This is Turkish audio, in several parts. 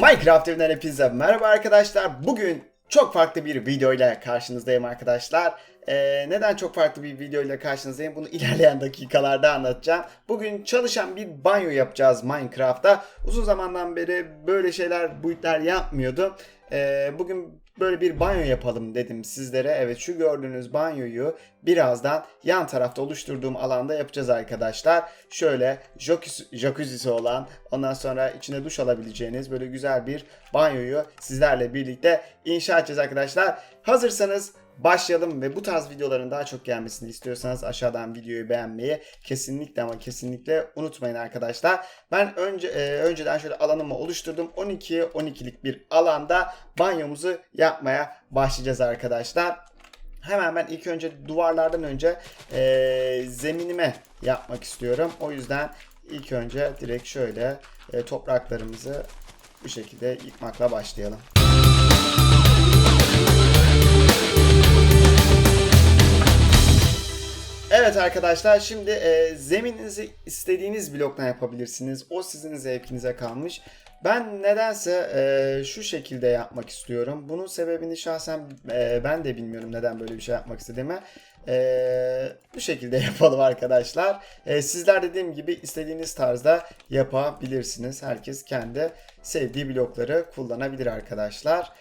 Minecraft evinden hepinize merhaba arkadaşlar. Bugün çok farklı bir video ile karşınızdayım arkadaşlar. Ee, neden çok farklı bir video ile karşınızdayım bunu ilerleyen dakikalarda anlatacağım. Bugün çalışan bir banyo yapacağız Minecraft'ta. Uzun zamandan beri böyle şeyler, boyutlar yapmıyordum. Ee, bugün böyle bir banyo yapalım dedim sizlere. Evet şu gördüğünüz banyoyu birazdan yan tarafta oluşturduğum alanda yapacağız arkadaşlar. Şöyle jacuzzi- olan ondan sonra içine duş alabileceğiniz böyle güzel bir banyoyu sizlerle birlikte inşa edeceğiz arkadaşlar. Hazırsanız başlayalım ve bu tarz videoların daha çok gelmesini istiyorsanız aşağıdan videoyu beğenmeyi kesinlikle ama kesinlikle unutmayın arkadaşlar. Ben önce e, önceden şöyle alanımı oluşturdum. 12 12'lik bir alanda banyomuzu yapmaya başlayacağız arkadaşlar. Hemen ben ilk önce duvarlardan önce e, zeminime yapmak istiyorum. O yüzden ilk önce direkt şöyle e, topraklarımızı bu şekilde yıkmakla başlayalım. Evet arkadaşlar şimdi e, zemininizi istediğiniz blokla yapabilirsiniz. O sizin zevkinize kalmış. Ben nedense e, şu şekilde yapmak istiyorum. Bunun sebebini şahsen e, ben de bilmiyorum neden böyle bir şey yapmak istediğimi. E, bu şekilde yapalım arkadaşlar. E, sizler dediğim gibi istediğiniz tarzda yapabilirsiniz. Herkes kendi sevdiği blokları kullanabilir arkadaşlar.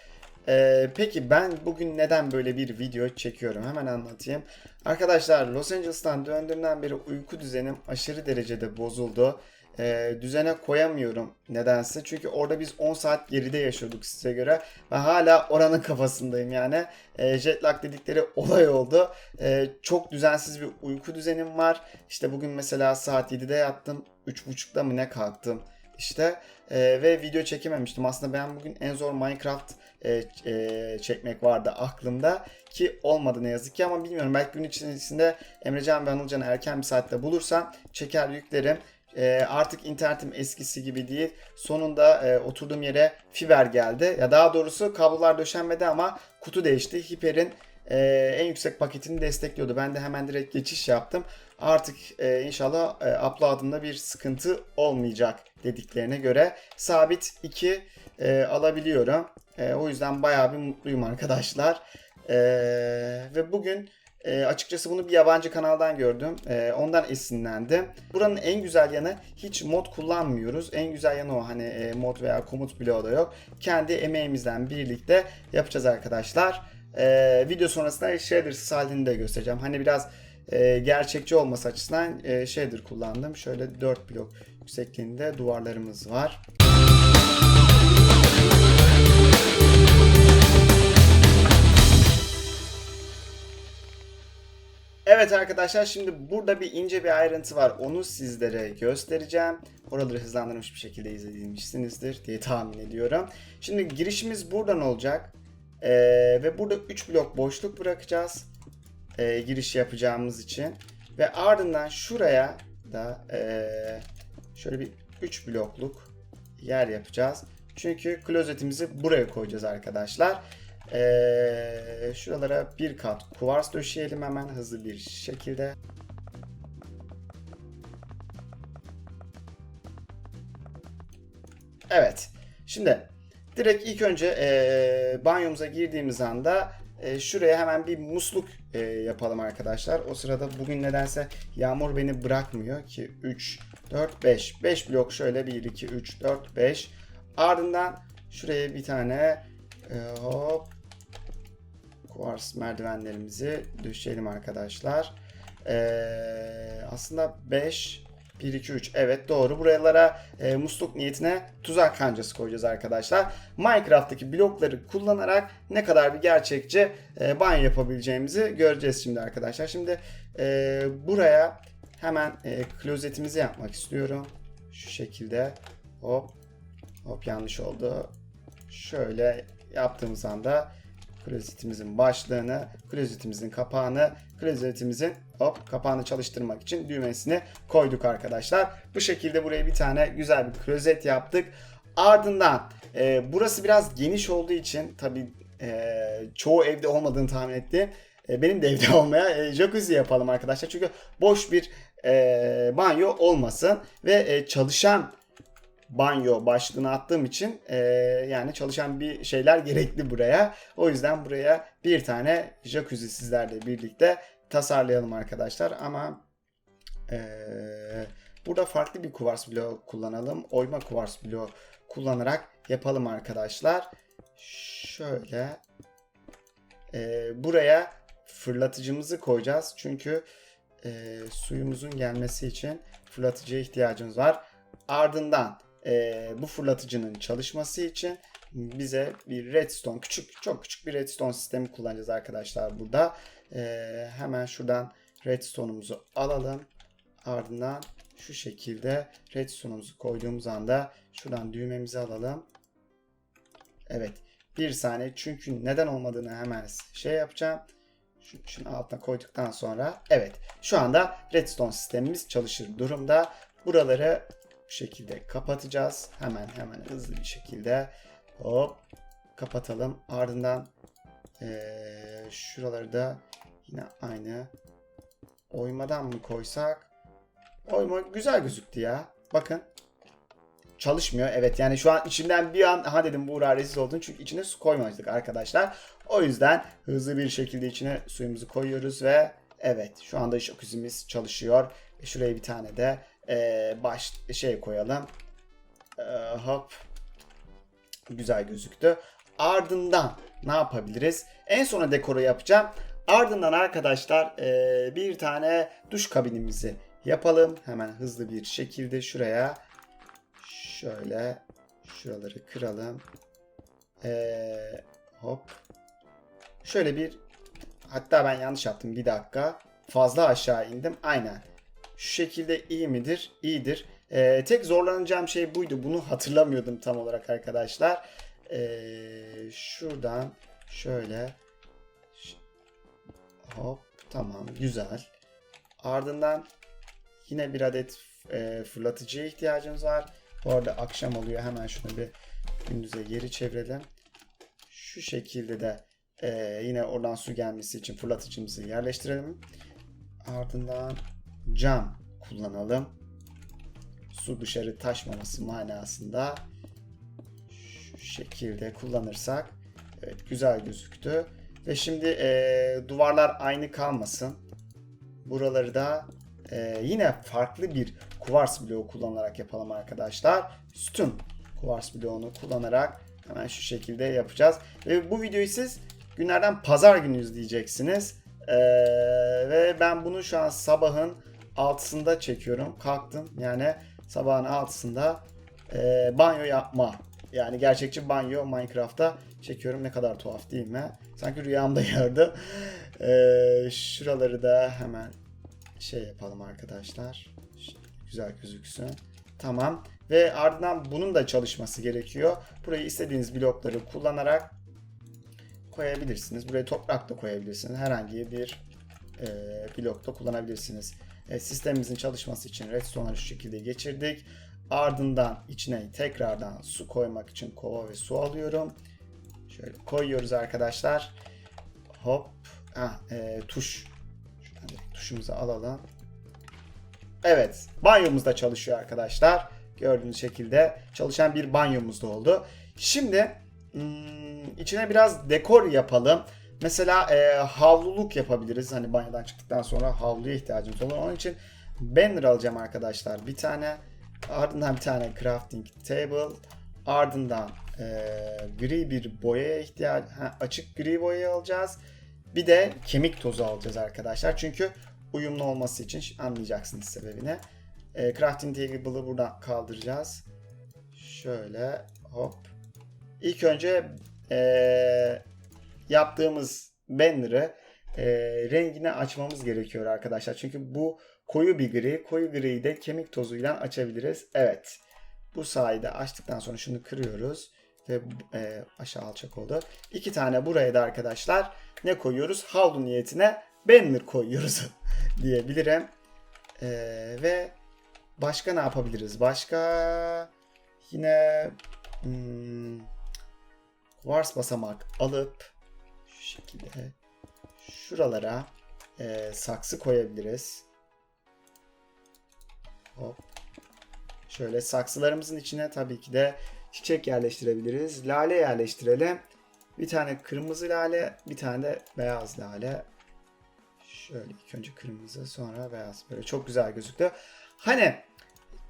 Ee, peki ben bugün neden böyle bir video çekiyorum? Hemen anlatayım. Arkadaşlar Los Angeles'tan döndüğümden beri uyku düzenim aşırı derecede bozuldu. Ee, düzene koyamıyorum nedense. Çünkü orada biz 10 saat geride yaşıyorduk size göre. Ve hala oranın kafasındayım yani. Ee, jet lag dedikleri olay oldu. Ee, çok düzensiz bir uyku düzenim var. İşte bugün mesela saat 7'de yattım. 3.30'da mı ne kalktım. İşte e, ve video çekememiştim. Aslında ben bugün en zor Minecraft e, e, çekmek vardı aklımda ki olmadı ne yazık ki ama bilmiyorum belki gün içerisinde Emrecan ve Anılcan'ı erken bir saatte bulursam çeker yüklerim. E, artık internetim eskisi gibi değil. Sonunda e, oturduğum yere fiber geldi. Ya daha doğrusu kablolar döşenmedi ama kutu değişti. Hiper'in e, en yüksek paketini destekliyordu. Ben de hemen direkt geçiş yaptım. Artık e, inşallah e, upload'ımda bir sıkıntı olmayacak dediklerine göre sabit 2 e, alabiliyorum. E, o yüzden bayağı bir mutluyum arkadaşlar. E, ve bugün e, açıkçası bunu bir yabancı kanaldan gördüm. E, ondan esinlendim. Buranın en güzel yanı hiç mod kullanmıyoruz. En güzel yanı o hani e, mod veya komut bloğu da yok. Kendi emeğimizden birlikte yapacağız arkadaşlar. E, video sonrasında shaders halini de göstereceğim. Hani biraz e, gerçekçi olması açısından e, shader kullandım. Şöyle 4 blok yüksekliğinde duvarlarımız var. Evet arkadaşlar şimdi burada bir ince bir ayrıntı var. Onu sizlere göstereceğim. Oraları hızlandırmış bir şekilde izlemişsinizdir diye tahmin ediyorum. Şimdi girişimiz buradan olacak. Ee, ve burada 3 blok boşluk bırakacağız. Ee, giriş yapacağımız için. Ve ardından şuraya da ee, şöyle bir 3 blokluk yer yapacağız. Çünkü klozetimizi buraya koyacağız arkadaşlar. Ee, şuralara bir kat kuvars döşeyelim hemen hızlı bir şekilde. Evet. Şimdi direkt ilk önce ee, banyomuza girdiğimiz anda ee, şuraya hemen bir musluk ee, yapalım arkadaşlar. O sırada bugün nedense yağmur beni bırakmıyor ki 3, 4, 5. 5 blok şöyle 1, 2, 3, 4, 5. Ardından şuraya bir tane ee, hop kuvars merdivenlerimizi döşeyelim arkadaşlar. Ee, aslında 5 1 2 3 evet doğru. Buralara e, musluk niyetine tuzak kancası koyacağız arkadaşlar. Minecraft'taki blokları kullanarak ne kadar bir gerçekçi e, banyo yapabileceğimizi göreceğiz şimdi arkadaşlar. Şimdi e, buraya hemen e, klozetimizi yapmak istiyorum. Şu şekilde hop hop yanlış oldu. Şöyle yaptığımız anda klozetimizin başlığını, klozetimizin kapağını, klozetimizin hop kapağını çalıştırmak için düğmesini koyduk arkadaşlar. Bu şekilde buraya bir tane güzel bir klozet yaptık. Ardından e, burası biraz geniş olduğu için tabi e, çoğu evde olmadığını tahmin ettim. E, benim de evde olmaya e, jacuzzi yapalım arkadaşlar. Çünkü boş bir e, banyo olmasın ve e, çalışan banyo başlığını attığım için e, yani çalışan bir şeyler gerekli buraya. O yüzden buraya bir tane jacuzzi sizlerle birlikte tasarlayalım arkadaşlar. Ama e, burada farklı bir kuvars bloğu kullanalım. Oyma kuvars bloğu kullanarak yapalım arkadaşlar. Şöyle e, buraya fırlatıcımızı koyacağız. Çünkü e, suyumuzun gelmesi için fırlatıcıya ihtiyacımız var. Ardından e, bu fırlatıcının çalışması için bize bir redstone, küçük çok küçük bir redstone sistemi kullanacağız arkadaşlar burada. E, hemen şuradan redstone'umuzu alalım. Ardından şu şekilde redstone'umuzu koyduğumuz anda şuradan düğmemizi alalım. Evet. Bir saniye çünkü neden olmadığını hemen şey yapacağım. Şunu, şunu altına koyduktan sonra evet şu anda redstone sistemimiz çalışır durumda. Buraları bu şekilde kapatacağız. Hemen hemen hızlı bir şekilde hop kapatalım. Ardından eee, şuraları da yine aynı oymadan mı koysak? Oyma güzel gözüktü ya. Bakın çalışmıyor. Evet yani şu an içimden bir an ha dedim bu Uğur rezil oldun çünkü içine su koymamıştık arkadaşlar. O yüzden hızlı bir şekilde içine suyumuzu koyuyoruz ve evet şu anda jacuzzi'miz çalışıyor. E, Şuraya bir tane de e, baş şey koyalım. E, hop. Güzel gözüktü. Ardından ne yapabiliriz? En sona dekoru yapacağım. Ardından arkadaşlar e, bir tane duş kabinimizi yapalım. Hemen hızlı bir şekilde şuraya şöyle şuraları kıralım. Ee, hop. Şöyle bir hatta ben yanlış yaptım bir dakika. Fazla aşağı indim. Aynen. Şu şekilde iyi midir? İyidir. Ee, tek zorlanacağım şey buydu. Bunu hatırlamıyordum tam olarak arkadaşlar. Ee, şuradan şöyle hop tamam güzel. Ardından yine bir adet e, fırlatıcıya ihtiyacımız var. Bu arada akşam oluyor. Hemen şunu bir gündüze geri çevirelim. Şu şekilde de e, yine oradan su gelmesi için fırlatıcımızı yerleştirelim. Ardından cam kullanalım. Su dışarı taşmaması manasında şu şekilde kullanırsak evet güzel gözüktü. Ve şimdi e, duvarlar aynı kalmasın. Buraları da e, yine farklı bir kuvars bloğu kullanarak yapalım arkadaşlar. Sütun kuvars bloğunu kullanarak hemen şu şekilde yapacağız. Ve bu videoyu siz günlerden pazar günü izleyeceksiniz. E, ve ben bunu şu an sabahın 6'sında çekiyorum. Kalktım yani sabahın 6'sında e, banyo yapma. Yani gerçekçi banyo Minecraft'ta çekiyorum. Ne kadar tuhaf değil mi? Sanki rüyamda gördüm. E, şuraları da hemen şey yapalım arkadaşlar. Güzel gözüksün. Tamam. Ve ardından bunun da çalışması gerekiyor. Burayı istediğiniz blokları kullanarak koyabilirsiniz. Buraya toprak da koyabilirsiniz. Herhangi bir e, blokta kullanabilirsiniz. E, sistemimizin çalışması için redstone'ları şu şekilde geçirdik. Ardından içine tekrardan su koymak için kova ve su alıyorum. Şöyle koyuyoruz arkadaşlar. Hop. Ah, e, tuş. Şuradan tuşumuzu alalım. Evet. Banyomuz da çalışıyor arkadaşlar. Gördüğünüz şekilde çalışan bir banyomuz da oldu. Şimdi hmm, içine biraz dekor yapalım. Mesela e, havluluk yapabiliriz. Hani banyodan çıktıktan sonra havluya ihtiyacımız olur. Onun için banner alacağım arkadaşlar. Bir tane ardından bir tane crafting table ardından e, gri bir boyaya ihtiyaç açık gri boyayı alacağız. Bir de kemik tozu alacağız arkadaşlar. Çünkü uyumlu olması için anlayacaksınız sebebini. E, crafting table'ı buradan kaldıracağız. Şöyle hop. İlk önce e, yaptığımız banner'ı e, rengini açmamız gerekiyor arkadaşlar. Çünkü bu koyu bir gri. Koyu griyi de kemik tozuyla açabiliriz. Evet. Bu sayede açtıktan sonra şunu kırıyoruz. Ve e, aşağı alçak oldu. İki tane buraya da arkadaşlar ne koyuyoruz? Havlu niyetine banner koyuyoruz diyebilirim. E, ve başka ne yapabiliriz? Başka yine hmm, Vars basamak alıp şekilde şuralara e, saksı koyabiliriz. Hop. Şöyle saksılarımızın içine tabii ki de çiçek yerleştirebiliriz. Lale yerleştirelim. Bir tane kırmızı lale, bir tane de beyaz lale. Şöyle ilk önce kırmızı sonra beyaz. Böyle çok güzel gözüktü. Hani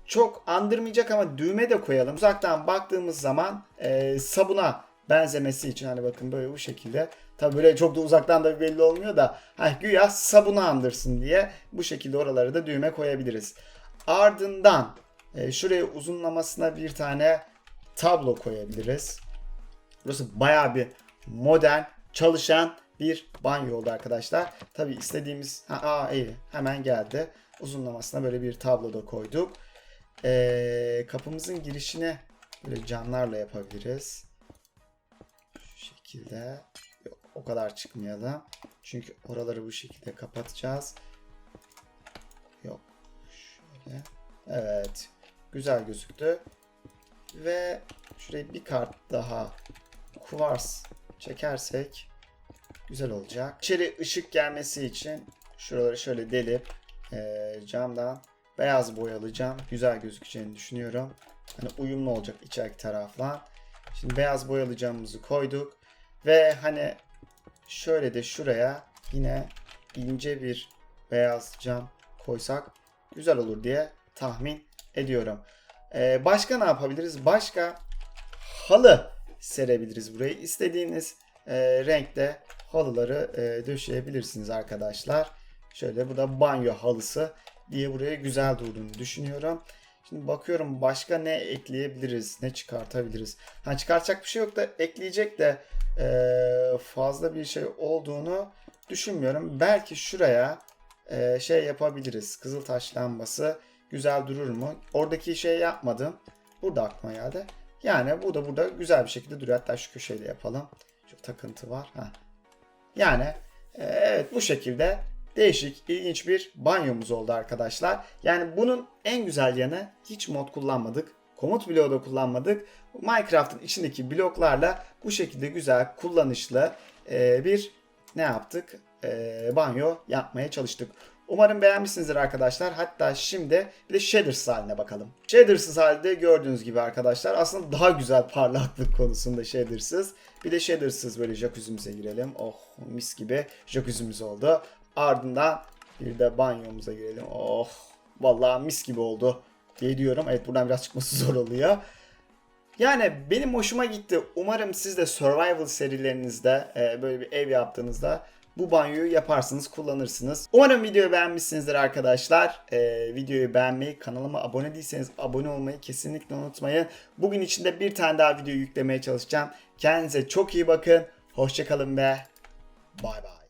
çok andırmayacak ama düğme de koyalım. Uzaktan baktığımız zaman e, sabuna benzemesi için hani bakın böyle bu şekilde. Tabi böyle çok da uzaktan da belli olmuyor da ha, güya sabunu andırsın diye bu şekilde oralara da düğme koyabiliriz. Ardından e, şuraya uzunlamasına bir tane tablo koyabiliriz. Burası baya bir modern, çalışan bir banyo oldu arkadaşlar. Tabi istediğimiz... Ha, aa, iyi hemen geldi. Uzunlamasına böyle bir tablo da koyduk. Ee, kapımızın girişine böyle camlarla yapabiliriz. Şekilde. Yok o kadar çıkmayalım. Çünkü oraları bu şekilde kapatacağız. Yok. Şöyle. Evet. Güzel gözüktü. Ve şuraya bir kart daha kuvars çekersek güzel olacak. İçeri ışık gelmesi için şuraları şöyle delip eee, camdan beyaz boyalayacağım. Güzel gözükeceğini düşünüyorum. Hani uyumlu olacak içeriki tarafla. Şimdi beyaz boyalayacağımızı koyduk. Ve hani şöyle de şuraya yine ince bir beyaz cam koysak güzel olur diye tahmin ediyorum. Ee, başka ne yapabiliriz? Başka halı serebiliriz buraya. İstediğiniz e, renkte halıları e, döşeyebilirsiniz arkadaşlar. Şöyle bu da banyo halısı diye buraya güzel durduğunu düşünüyorum. Şimdi bakıyorum başka ne ekleyebiliriz, ne çıkartabiliriz. Ha çıkartacak bir şey yok da ekleyecek de e, fazla bir şey olduğunu düşünmüyorum. Belki şuraya e, şey yapabiliriz. Kızıltaş lambası güzel durur mu? Oradaki şey yapmadım. Burada aklıma geldi. Yani bu da burada güzel bir şekilde duruyor. Hatta şu köşeyi de yapalım. Şu takıntı var. Ha. Yani e, evet bu şekilde değişik, ilginç bir banyomuz oldu arkadaşlar. Yani bunun en güzel yanı hiç mod kullanmadık. Komut bloğu da kullanmadık. Minecraft'ın içindeki bloklarla bu şekilde güzel, kullanışlı e, bir ne yaptık? E, banyo yapmaya çalıştık. Umarım beğenmişsinizdir arkadaşlar. Hatta şimdi bir de shadersız haline bakalım. Shadersız halde gördüğünüz gibi arkadaşlar aslında daha güzel parlaklık konusunda shadersız. Bir de shadersız böyle jacuzzi'mize girelim. Oh mis gibi jacuzzi'miz oldu. Ardından bir de banyomuza girelim. Oh vallahi mis gibi oldu diye diyorum. Evet buradan biraz çıkması zor oluyor. Yani benim hoşuma gitti. Umarım siz de survival serilerinizde e, böyle bir ev yaptığınızda bu banyoyu yaparsınız, kullanırsınız. Umarım videoyu beğenmişsinizdir arkadaşlar. E, videoyu beğenmeyi, kanalıma abone değilseniz abone olmayı kesinlikle unutmayın. Bugün içinde bir tane daha video yüklemeye çalışacağım. Kendinize çok iyi bakın. Hoşçakalın ve bay bay.